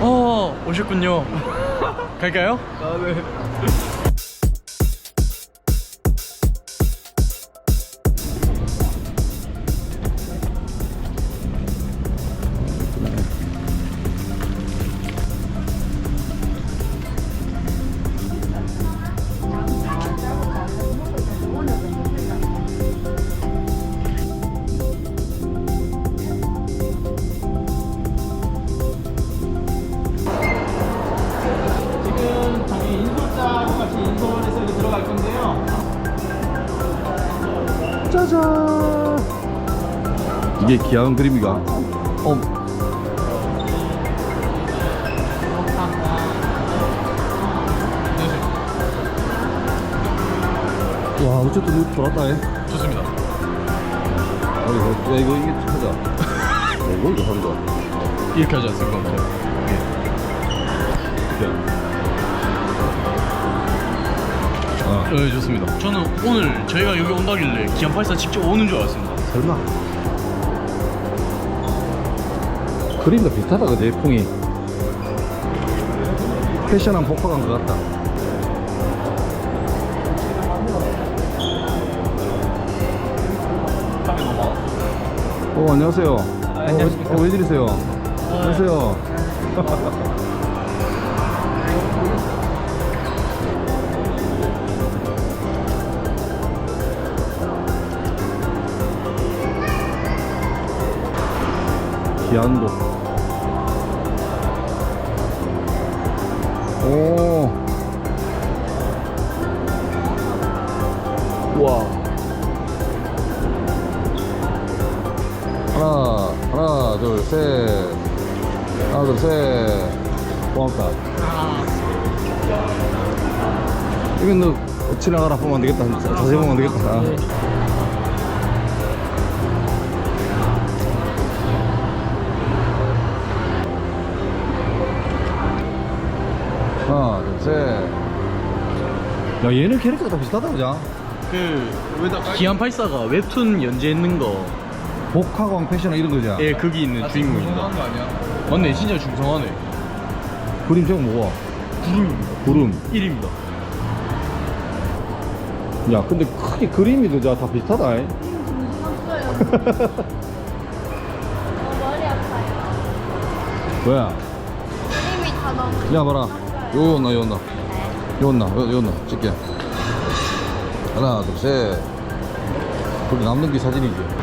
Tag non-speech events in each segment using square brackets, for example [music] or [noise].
어 오셨군요. 갈까요? 아, 네. 짜잔. 이게 귀여운 그림이가. 어. 와, 어쨌든 이거 돌았다, 해. 좋습니다. 어, 이거, 야, 이거, 이게 하자. 야, [laughs] 이거, 이거 하는 거. 이렇게 하지 않습니까? 아, 네 좋습니다. 저는 오늘 저희가 여기 온다길래 기안 84 직접 오는 줄 알았습니다. 설마. 그림도 비슷하다, 그지, 풍이. 패션한 복파간 것 같다. 어, 안녕하세요. 어, 안녕하십니까. 어, 웬일이세요? 안녕하세요. 기안도. 오. 와. 하나, 하나, 둘, 셋. 하나, 둘, 셋. 고맙다. 이건 너 지나가라 보면 안 되겠다. 자- 자세히 보면 안 되겠다. 얘는 캐릭터가 다 비슷하다, 그죠? 그 기안 84가 웹툰 연재했는 거, 복화광 패션 이런 거죠? 예 거기 있는 주인공입니다. 거 아니야? 맞네, 진짜 중성하네. 그림 제목 뭐야? 구름입니다. 구름. 1입니다. 야, 근데 크게 그림이 다 비슷하다. 이. 머리 아파요. 뭐야? 힘이 다 너무. 야, 봐라. 요 온나, 요 온나. 요 온나, 요, 요 온나. 찍게. 하나, 둘, 셋. 거기 남는 게 사진이지.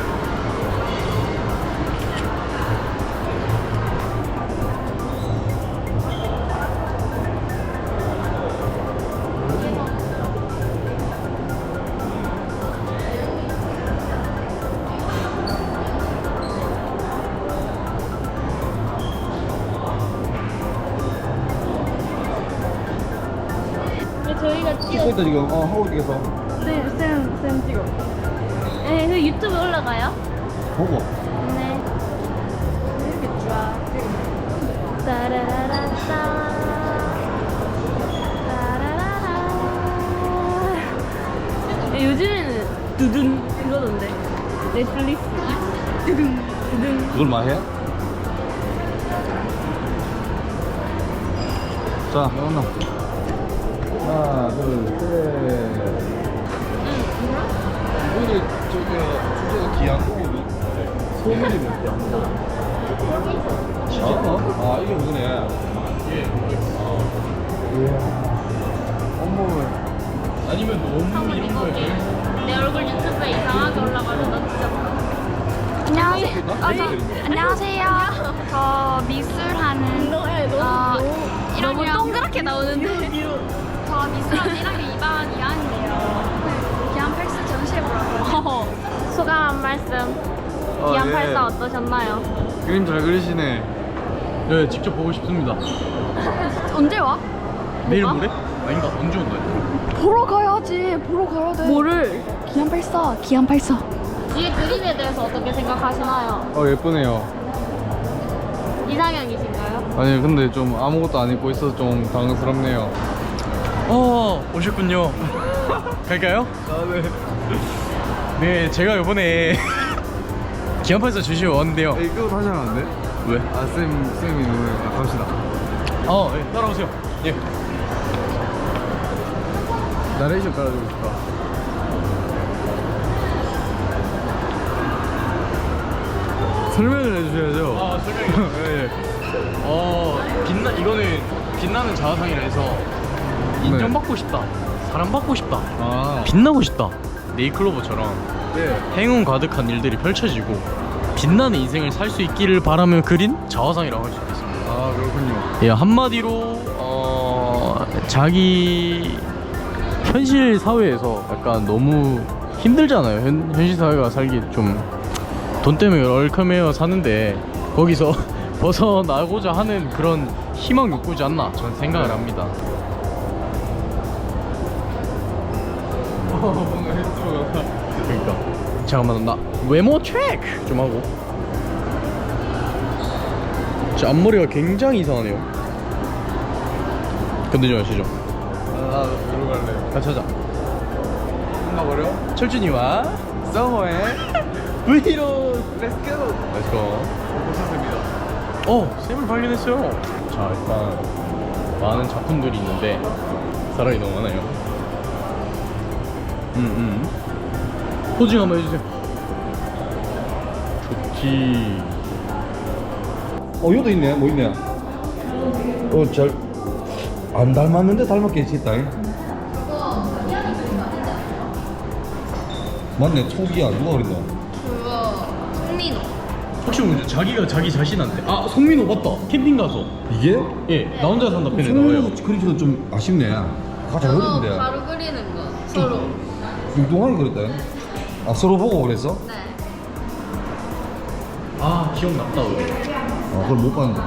찍고. 있다, 지금. 어, 하고 있겠어. 네, 쌤, 쌤 찍어. 네, 그 유튜브 올라가요? 보고. 네. 이렇게 좋아. 따라라라따. 따라라라. 요즘에는 두둔 이거던데. 넷플릭스. 두둔, 두둔. 그걸 말해? 자, 나온나. 하나, 둘, 셋. 이번에 저기 주제가 기안곡이거든. 소문이 몇 개? 어? 아, 이게 그거네. 예. 온몸을. 아니면 너무 이런 거예요. 내 얼굴 유튜브에 이상하게 올라가서 나 진짜 안녕하세요. 어, 저, 안녕하세요. 저 미술하는 어, 1학년 동그랗게 나오는데 저 미술하는 1학년 2반 2학년이에요. 기안 펠스 전시회 보러 왔어요. 소감 한 말씀. 기안 84 어떠셨나요? 그림 잘 그리시네. 네, 직접 보고 싶습니다. [laughs] 언제 와? 내일 뭐가? 모레? 아닌가? 언제 온다요? 보러 가야지. 보러 가야 돼. 뭐를? 기안 84. 기안 84. 뒤에 그림에 대해서 어떻게 생각하시나요? 어, 예쁘네요. 이상형이신가요? 아니, 근데 좀 아무것도 안 입고 있어서 좀 당황스럽네요. 어 오셨군요. 갈까요? 아, 네. 네, 제가 이번에 기안 84 주시러 왔는데요. 이거 다시 돼? 왜? 아, 쌤, 쌤이 오늘 아, 갑시다. 어, 네, 따라오세요. 예. 나레이션 깔아주고 싶다. 설명을 해주셔야죠. 아, 설명이요? 네. [laughs] 어, 빛나, 이거는 빛나는 자화상이라 해서 인정받고 싶다. 사랑받고 싶다. 아, 빛나고 싶다. 네이클로버처럼 네. 행운 가득한 일들이 펼쳐지고 빛나는 인생을 살 수 있기를 바라며 그린 자화상이라고 할 수 있겠습니다. 아, 그렇군요. 예, 한마디로 어, 자기 현실 사회에서 약간 너무 힘들잖아요. 현, 현실 사회가 살기 좀 돈 때문에 얼컴해어 사는데 거기서 [laughs] 벗어나고자 하는 그런 희망 욕구지 않나 저는 생각을 합니다. 뭔가 헬스가 그러니까 잠깐만 나 외모 체크 좀 하고. 제 앞머리가 굉장히 이상하네요. 건드지 마시죠. 아, 들어갈래. 같이 하자. 끝나 버려? 철준이와 서머의 [laughs] 브이로 go. 렛츠고 고맙습니다. 어 쌤을 발견했어요 자 일단 많은 작품들이 있는데 사람이 너무 많아요 음 음 포징 한번 해주세요 좋지 어, 이것도 있네. 뭐 있네. 어, 잘. 안 닮았는데 닮았겠지, 따이. 맞네, 촉이야. 누가 그랬노? 그거 송민호. 혹시 모르죠 자기가 자기 자신한테 아 송민호 맞다 캠핑 가서 이게? 예 나 혼자 산다 편에 나와요 송민호 그림체도 좀 아쉽네. 가장 어린데. 바로 그리는 거 서로. 뚱뚱하게 그랬다. 아, 서로 보고 그랬어? 네. 아 기억났다 우리 아, 그걸 못 봤는데.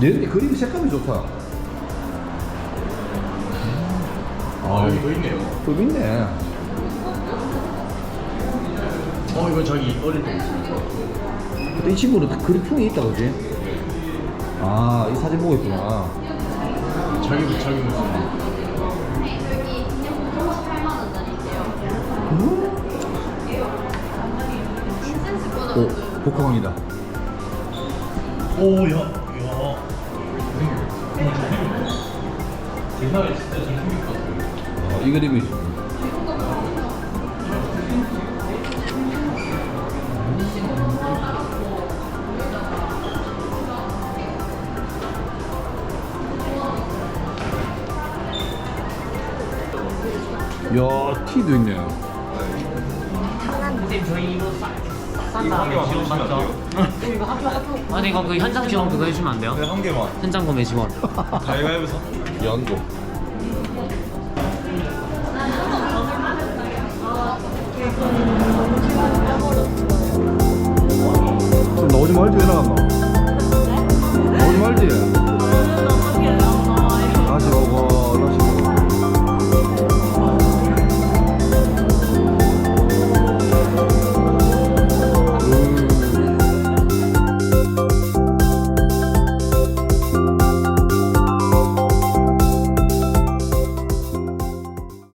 내 그림 색감이 좋다. 아 여기 더 있네요 좀 있네. 어 이거 자기 어릴 때 근데 이 친구는 다 그림풍이 있다, 그지? 아, 이 사진 보고 있구나. 자기 모- 자기 모습 여기 기념품 38만 원짜리인데요. 인센스 꽂아. 오. 오야 야 대사를 진짜 잘 생겼다 아, 이 그림이 야, 티도 있네. 저희 이거 싼 싸다 지원 맞죠? 그럼 이거 학교 학교 아니 이거 그 현장 지원 그거 해주면 안 돼요? 네, 한 개만. 현장 구매 지원. 가위바위보서? 연고 좀 나오지 말지 왜 나갔나? 나오지 말지. 다시 오고 다시